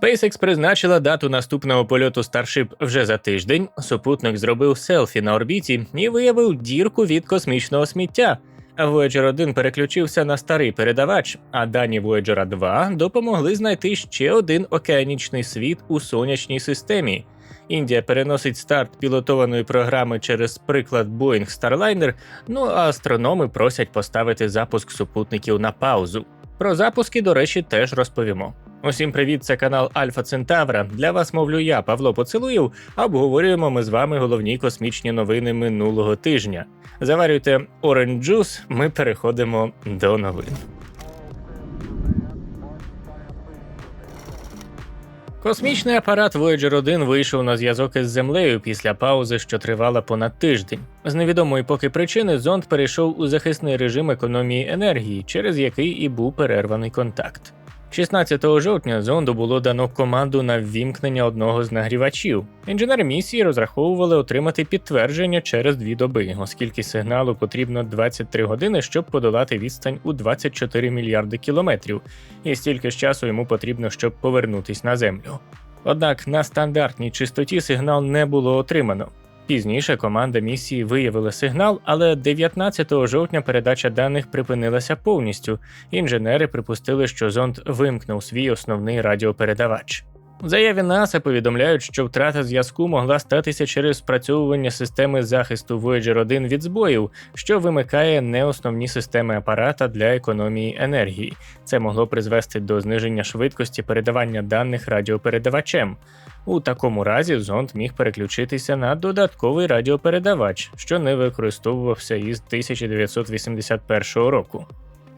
SpaceX призначила дату наступного польоту Starship вже за тиждень. Супутник зробив селфі на орбіті і виявив дірку від космічного сміття. Voyager 1 переключився на старий передавач, а дані Voyager 2 допомогли знайти ще один океанічний світ у сонячній системі. Індія переносить старт пілотованої програми через приклад Boeing Starliner, ну а астрономи просять поставити запуск супутників на паузу. Про запуски, до речі, теж розповімо. Усім привіт, це канал Альфа Центавра. Для вас мовлю я, Павло Поцелуєв, а обговорюємо ми з вами головні космічні новини минулого тижня. Заварюйте Orange ми переходимо до новин. Космічний апарат Voyager 1 вийшов на зв'язок із землею після паузи, що тривала понад тиждень. З невідомої поки причини зонд перейшов у захисний режим економії енергії, через який і був перерваний контакт. 16 жовтня зонду було дано команду на ввімкнення одного з нагрівачів. Інженери місії розраховували отримати підтвердження через дві доби, оскільки сигналу потрібно 23 години, щоб подолати відстань у 24 мільярди кілометрів, і стільки ж часу йому потрібно, щоб повернутись на землю. Однак на стандартній чистоті сигнал не було отримано. Пізніше команда місії виявила сигнал, але 19 жовтня передача даних припинилася повністю. Інженери припустили, що зонд вимкнув свій основний радіопередавач. В заяві НАСА повідомляють, що втрата зв'язку могла статися через спрацьовування системи захисту Voyager 1 від збоїв, що вимикає неосновні системи апарата для економії енергії. Це могло призвести до зниження швидкості передавання даних радіопередавачем. У такому разі зонд міг переключитися на додатковий радіопередавач, що не використовувався із 1981 року.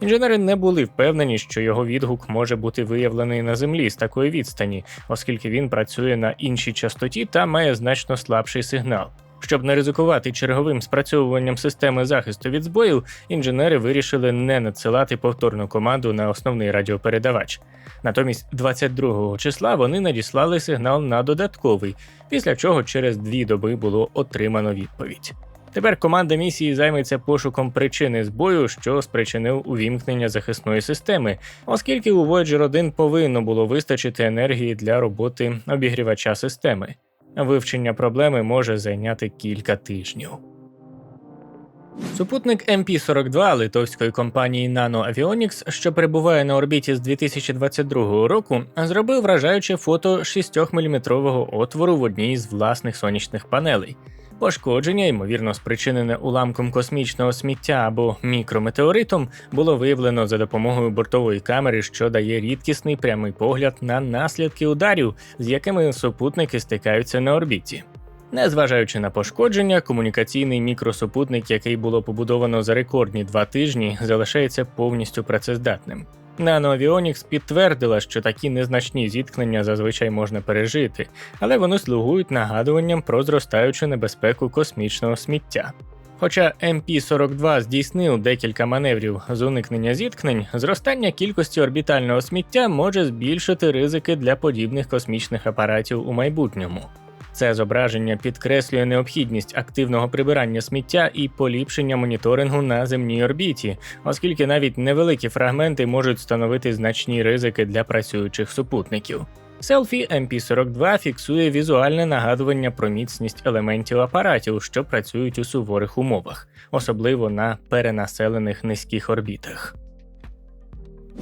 Інженери не були впевнені, що його відгук може бути виявлений на землі з такої відстані, оскільки він працює на іншій частоті та має значно слабший сигнал. Щоб не ризикувати черговим спрацьовуванням системи захисту від збоїв, інженери вирішили не надсилати повторну команду на основний радіопередавач. Натомість 22 числа вони надіслали сигнал на додатковий, після чого через дві доби було отримано відповідь. Тепер команда місії займеться пошуком причини збою, що спричинив увімкнення захисної системи, оскільки у Voyager 1 повинно було вистачити енергії для роботи обігрівача системи. Вивчення проблеми може зайняти кілька тижнів. Супутник МП-42 литовської компанії Nano Avionics, що перебуває на орбіті з 2022 року, зробив вражаюче фото 6-мм отвору в одній з власних сонячних панелей. Пошкодження, ймовірно, спричинене уламком космічного сміття або мікрометеоритом, було виявлено за допомогою бортової камери, що дає рідкісний прямий погляд на наслідки ударів, з якими супутники стикаються на орбіті. Незважаючи на пошкодження, комунікаційний мікросупутник, який було побудовано за рекордні два тижні, залишається повністю працездатним. Nanoavionics підтвердила, що такі незначні зіткнення зазвичай можна пережити, але вони слугують нагадуванням про зростаючу небезпеку космічного сміття. Хоча МП-42 здійснив декілька маневрів з уникнення зіткнень, зростання кількості орбітального сміття може збільшити ризики для подібних космічних апаратів у майбутньому. Це зображення підкреслює необхідність активного прибирання сміття і поліпшення моніторингу на земній орбіті, оскільки навіть невеликі фрагменти можуть становити значні ризики для працюючих супутників. Селфі MP42 фіксує візуальне нагадування про міцність елементів апаратів, що працюють у суворих умовах, особливо на перенаселених низьких орбітах.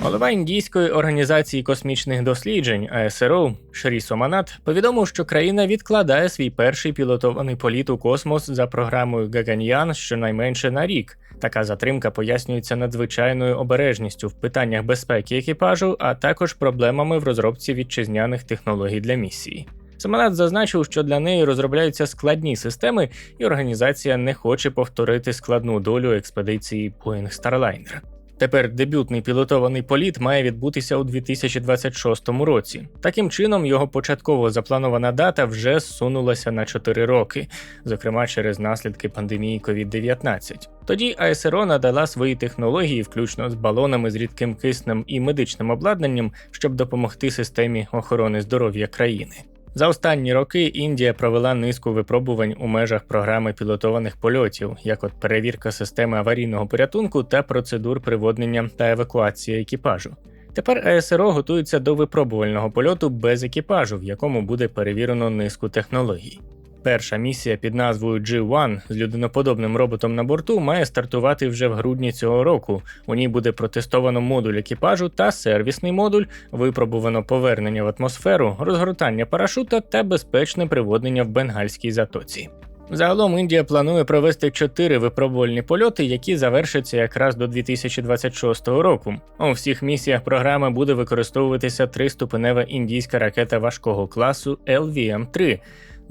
Голова індійської організації космічних досліджень АСРО Шрі Соманат повідомив, що країна відкладає свій перший пілотований політ у космос за програмою Гаганьян щонайменше на рік. Така затримка пояснюється надзвичайною обережністю в питаннях безпеки екіпажу, а також проблемами в розробці вітчизняних технологій для місії. Самонат зазначив, що для неї розробляються складні системи, і організація не хоче повторити складну долю експедиції Boeing Starliner. Тепер дебютний пілотований політ має відбутися у 2026 році. Таким чином, його початково запланована дата вже зсунулася на 4 роки, зокрема через наслідки пандемії COVID-19. Тоді АСРО надала свої технології, включно з балонами з рідким киснем і медичним обладнанням, щоб допомогти системі охорони здоров'я країни. За останні роки Індія провела низку випробувань у межах програми пілотованих польотів, як от перевірка системи аварійного порятунку та процедур приводнення та евакуації екіпажу. Тепер АСРО готується до випробувального польоту без екіпажу, в якому буде перевірено низку технологій. Перша місія під назвою G1 з людиноподобним роботом на борту має стартувати вже в грудні цього року. У ній буде протестовано модуль екіпажу та сервісний модуль, випробувано повернення в атмосферу, розгортання парашута та безпечне приводнення в бенгальській затоці. Загалом Індія планує провести чотири випробувальні польоти, які завершаться якраз до 2026 року. У всіх місіях програми буде використовуватися триступенева індійська ракета важкого класу LVM-3.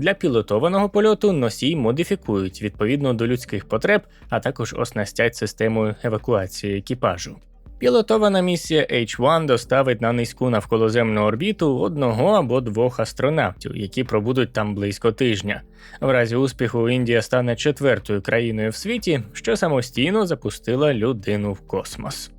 Для пілотованого польоту носій модифікують відповідно до людських потреб, а також оснастять системою евакуації екіпажу. Пілотована місія H1 доставить на низьку навколоземну орбіту одного або двох астронавтів, які пробудуть там близько тижня. В разі успіху Індія стане четвертою країною в світі, що самостійно запустила людину в космос.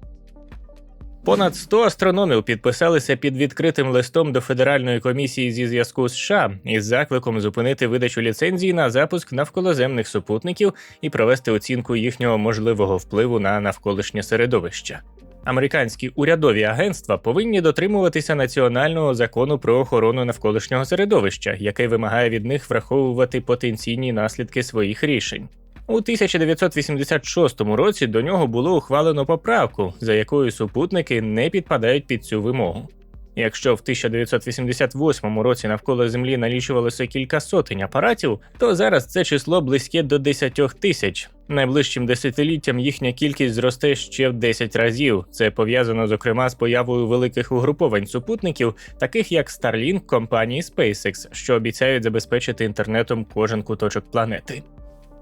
Понад 100 астрономів підписалися під відкритим листом до Федеральної комісії зі зв'язку США із закликом зупинити видачу ліцензії на запуск навколоземних супутників і провести оцінку їхнього можливого впливу на навколишнє середовище. Американські урядові агентства повинні дотримуватися національного закону про охорону навколишнього середовища, який вимагає від них враховувати потенційні наслідки своїх рішень. У 1986 році до нього було ухвалено поправку, за якою супутники не підпадають під цю вимогу. Якщо в 1988 році навколо Землі налічувалося кілька сотень апаратів, то зараз це число близьке до 10 тисяч. Найближчим десятиліттям їхня кількість зросте ще в 10 разів. Це пов'язано зокрема з появою великих угруповань супутників, таких як Starlink компанії SpaceX, що обіцяють забезпечити інтернетом кожен куточок планети.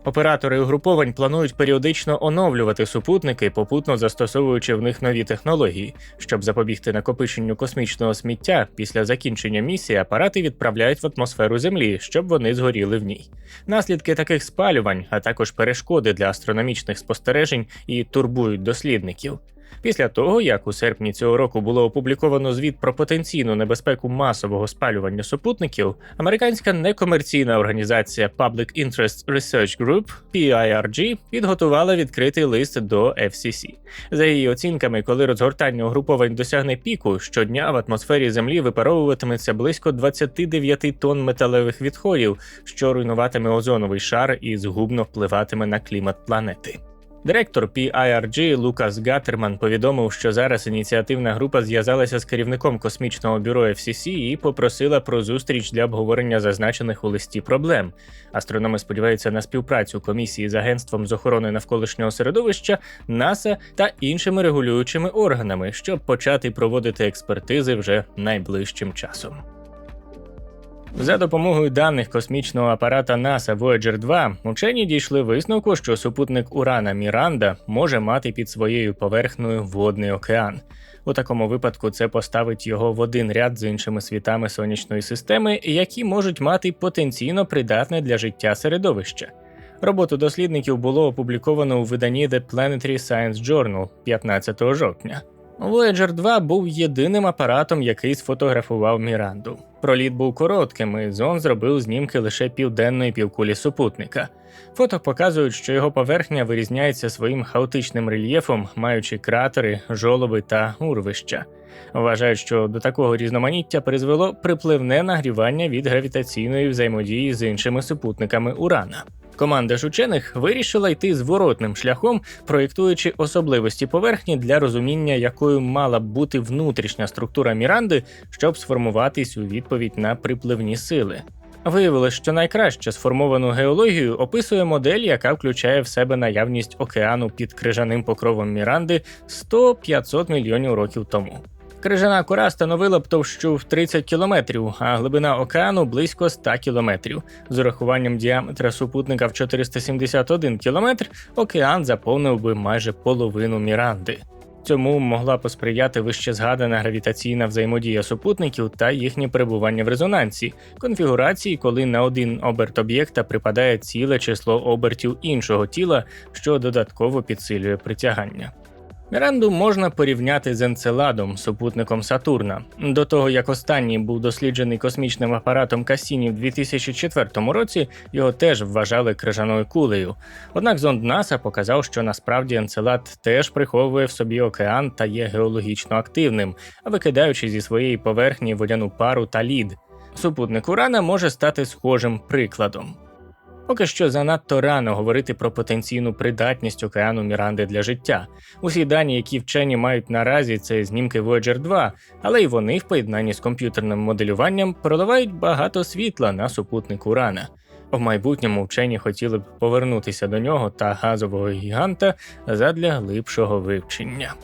Оператори угруповань планують періодично оновлювати супутники, попутно застосовуючи в них нові технології. Щоб запобігти накопиченню космічного сміття, після закінчення місії апарати відправляють в атмосферу Землі, щоб вони згоріли в ній. Наслідки таких спалювань, а також перешкоди для астрономічних спостережень і турбують дослідників. Після того, як у серпні цього року було опубліковано звіт про потенційну небезпеку масового спалювання супутників, американська некомерційна організація Public Interest Research Group PIRG підготувала відкритий лист до FCC. За її оцінками, коли розгортання угруповань досягне піку, щодня в атмосфері Землі випаровуватиметься близько 29 тонн металевих відходів, що руйнуватиме озоновий шар і згубно впливатиме на клімат планети. Директор PIRG Лукас Гаттерман повідомив, що зараз ініціативна група зв'язалася з керівником космічного бюро FCC і попросила про зустріч для обговорення зазначених у листі проблем. Астрономи сподіваються на співпрацю комісії з агентством з охорони навколишнього середовища, НАСА та іншими регулюючими органами, щоб почати проводити експертизи вже найближчим часом. За допомогою даних космічного апарата NASA Voyager 2 учені дійшли висновку, що супутник Урана Міранда може мати під своєю поверхнею водний океан. У такому випадку це поставить його в один ряд з іншими світами сонячної системи, які можуть мати потенційно придатне для життя середовище. Роботу дослідників було опубліковано у виданні The Planetary Science Journal 15 жовтня. Voyager 2 був єдиним апаратом, який сфотографував Міранду. Проліт був коротким, і Зон зробив знімки лише південної півкулі супутника. Фото показують, що його поверхня вирізняється своїм хаотичним рельєфом, маючи кратери, жолоби та урвища. Вважають, що до такого різноманіття призвело припливне нагрівання від гравітаційної взаємодії з іншими супутниками Урана. Команда ж учених вирішила йти зворотним шляхом, проєктуючи особливості поверхні для розуміння, якою мала б бути внутрішня структура Міранди, щоб сформуватись у відповідь на припливні сили. Виявилось, що найкраще сформовану геологію описує модель, яка включає в себе наявність океану під крижаним покровом Міранди 100-500 мільйонів років тому. Крижана кора становила б товщу в 30 кілометрів, а глибина океану близько 100 кілометрів. З урахуванням діаметра супутника в 471 кілометр океан заповнив би майже половину Міранди. Цьому могла посприяти вище згадана гравітаційна взаємодія супутників та їхнє перебування в резонансі, конфігурації, коли на один оберт об'єкта припадає ціле число обертів іншого тіла, що додатково підсилює притягання. Міранду можна порівняти з Енцеладом, супутником Сатурна. До того як останній був досліджений космічним апаратом Кассіні в 2004 році, його теж вважали крижаною кулею. Однак зонд НАСА показав, що насправді Енцелад теж приховує в собі океан та є геологічно активним, викидаючи зі своєї поверхні водяну пару та лід. Супутник Урана може стати схожим прикладом. Поки що занадто рано говорити про потенційну придатність океану Міранди для життя. Усі дані, які вчені мають наразі, це знімки Voyager 2, але й вони в поєднанні з комп'ютерним моделюванням проливають багато світла на супутник Урана. В майбутньому вчені хотіли б повернутися до нього та газового гіганта задля глибшого вивчення.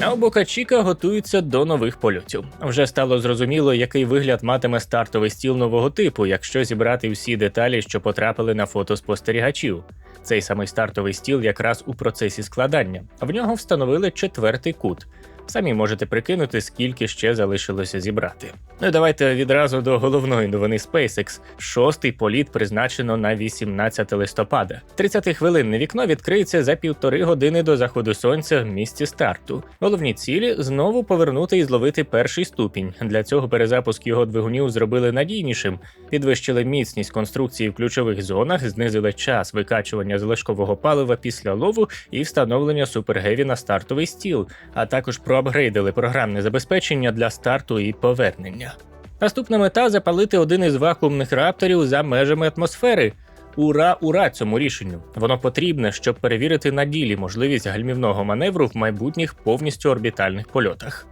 А Бока Чіка готується до нових польотів. Вже стало зрозуміло, який вигляд матиме стартовий стіл нового типу, якщо зібрати всі деталі, що потрапили на фото спостерігачів. Цей самий стартовий стіл якраз у процесі складання. В нього встановили четвертий кут. Самі можете прикинути, скільки ще залишилося зібрати. Ну і давайте відразу до головної новини SpaceX. Шостий політ призначено на 18 листопада. 30-хвилинне вікно відкриється за півтори години до заходу сонця в місці старту. Головні цілі знову повернути і зловити перший ступінь. Для цього перезапуск його двигунів зробили надійнішим, підвищили міцність конструкції в ключових зонах, знизили час викачування залишкового палива після лову і встановлення супергеві на стартовий стіл, а також проапгрейдили програмне забезпечення для старту і повернення. Наступна мета запалити один із вакуумних рапторів за межами атмосфери. Ура, ура цьому рішенню! Воно потрібне, щоб перевірити на ділі можливість гальмівного маневру в майбутніх повністю орбітальних польотах.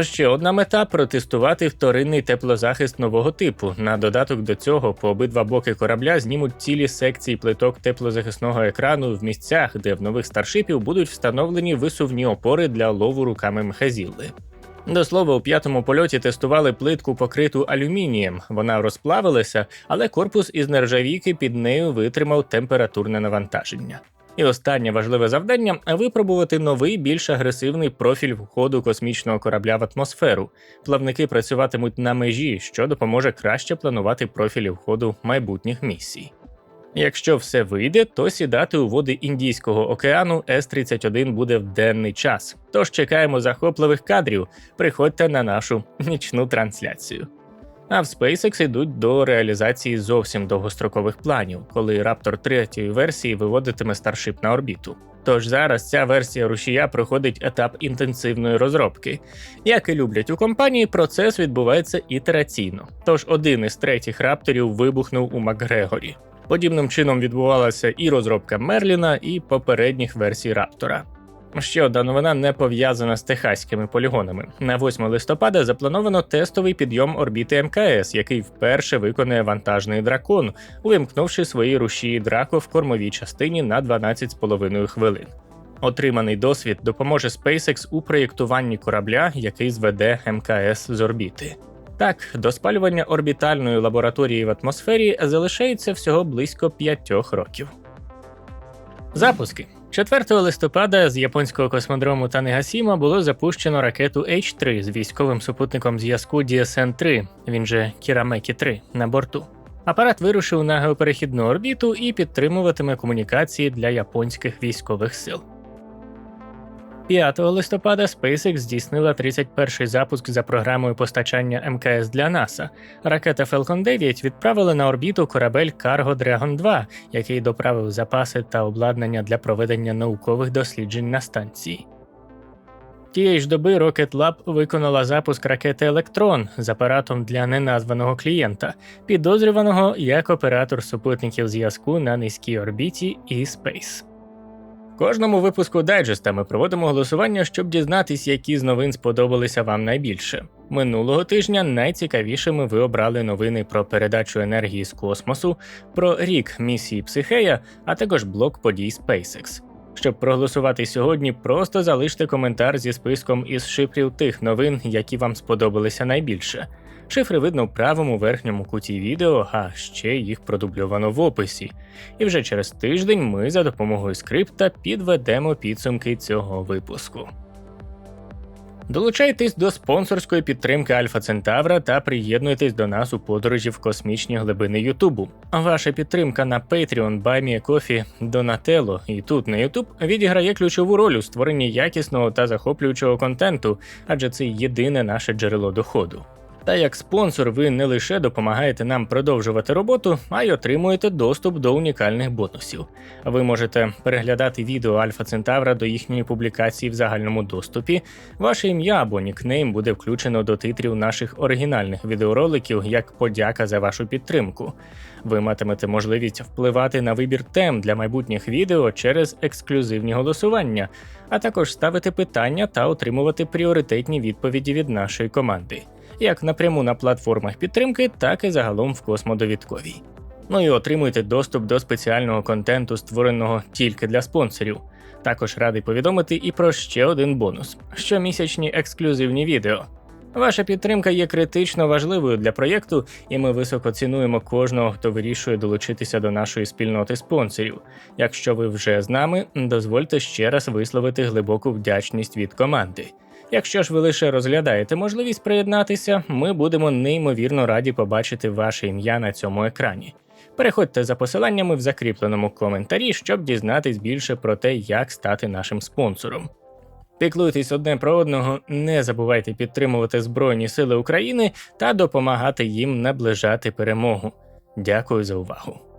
Ще одна мета протестувати вторинний теплозахист нового типу. На додаток до цього по обидва боки корабля знімуть цілі секції плиток теплозахисного екрану в місцях, де в нових старшипів будуть встановлені висувні опори для лову руками Мхазілли. До слова, у п'ятому польоті тестували плитку, покриту алюмінієм. Вона розплавилася, але корпус із нержавійки під нею витримав температурне навантаження. І останнє важливе завдання випробувати новий більш агресивний профіль входу космічного корабля в атмосферу. Плавники працюватимуть на межі, що допоможе краще планувати профілі входу майбутніх місій. Якщо все вийде, то сідати у води Індійського океану С-31 буде в денний час. Тож чекаємо захопливих кадрів. Приходьте на нашу нічну трансляцію. А в SpaceX йдуть до реалізації зовсім довгострокових планів, коли Raptor 3 версії виводитиме Starship на орбіту. Тож зараз ця версія рушія проходить етап інтенсивної розробки. Як і люблять у компанії, процес відбувається ітераційно. Тож один із третіх рапторів вибухнув у Макгрегорі. Подібним чином відбувалася і розробка Мерліна, і попередніх версій Раптора. Ще одна новина не пов'язана з техаськими полігонами. На 8 листопада заплановано тестовий підйом орбіти МКС, який вперше виконує вантажний дракон, увімкнувши свої рушії драко в кормовій частині на 12,5 хвилин. Отриманий досвід допоможе SpaceX у проєктуванні корабля, який зведе МКС з орбіти. Так, до спалювання орбітальної лабораторії в атмосфері залишається всього близько 5 років. Запуски 4 листопада з японського космодрому Танегасіма було запущено ракету H3 з військовим супутником зв'язку DSN-3, він же Кірамекі 3 на борту. Апарат вирушив на геоперехідну орбіту і підтримуватиме комунікації для японських військових сил. 5 листопада SpaceX здійснила 31-й запуск за програмою постачання МКС для НАСА. Ракета Falcon 9 відправила на орбіту корабель Cargo Dragon 2, який доправив запаси та обладнання для проведення наукових досліджень на станції. Тієї ж доби Rocket Lab виконала запуск ракети Електрон з апаратом для неназваного клієнта, підозрюваного як оператор супутників зв'язку на низькій орбіті eSpace. Кожному випуску дайджеста ми проводимо голосування, щоб дізнатись, які з новин сподобалися вам найбільше. Минулого тижня найцікавішими ви обрали новини про передачу енергії з космосу, про рік місії Психея, а також блок подій SpaceX. Щоб проголосувати сьогодні, просто залиште коментар зі списком із шифрів тих новин, які вам сподобалися найбільше. Шифри видно в правому верхньому куті відео, а ще їх продубльовано в описі. І вже через тиждень ми за допомогою скрипта підведемо підсумки цього випуску. Долучайтесь до спонсорської підтримки Альфа Центавра та приєднуйтесь до нас у подорожі в космічні глибини Ютубу. Ваша підтримка на Patreon, BuyMeACoffee, Donatello і тут на YouTube відіграє ключову роль у створенні якісного та захоплюючого контенту, адже це єдине наше джерело доходу. Та як спонсор, ви не лише допомагаєте нам продовжувати роботу, а й отримуєте доступ до унікальних бонусів. Ви можете переглядати відео Альфа Центавра до їхньої публікації в загальному доступі. Ваше ім'я або нікнейм буде включено до титрів наших оригінальних відеороликів як подяка за вашу підтримку. Ви матимете можливість впливати на вибір тем для майбутніх відео через ексклюзивні голосування, а також ставити питання та отримувати пріоритетні відповіді від нашої команди як напряму на платформах підтримки, так і загалом в космодовідковій. Ну і отримуйте доступ до спеціального контенту, створеного тільки для спонсорів. Також радий повідомити і про ще один бонус: щомісячні ексклюзивні відео. Ваша підтримка є критично важливою для проєкту, і ми високо цінуємо кожного, хто вирішує долучитися до нашої спільноти спонсорів. Якщо ви вже з нами, дозвольте ще раз висловити глибоку вдячність від команди. Якщо ж ви лише розглядаєте можливість приєднатися, ми будемо неймовірно раді побачити ваше ім'я на цьому екрані. Переходьте за посиланнями в закріпленому коментарі, щоб дізнатись більше про те, як стати нашим спонсором. Піклуйтесь одне про одного, не забувайте підтримувати Збройні Сили України та допомагати їм наближати перемогу. Дякую за увагу.